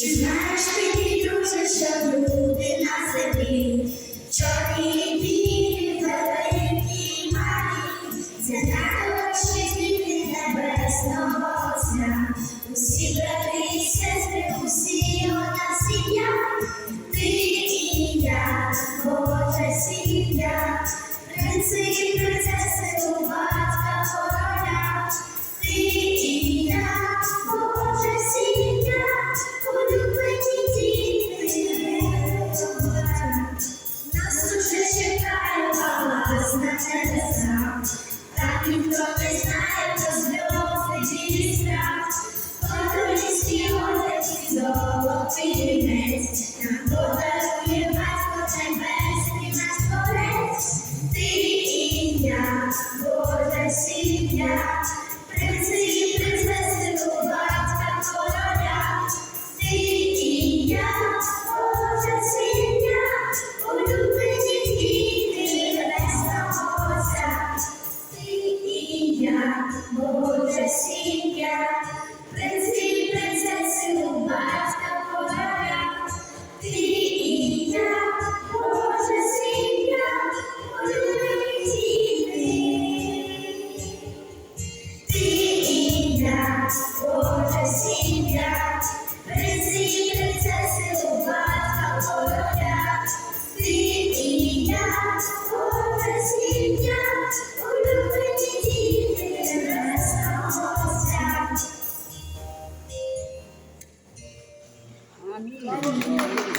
Чи знаєш що люди на землі? Чорні і білі, великі і малі, занадто небесного сна. Усі брати сестри, усі у нас і я. тереза, так ніхто не знає, хто зльоти дістав, потім ліс його такі золоті. Богу засіння. 你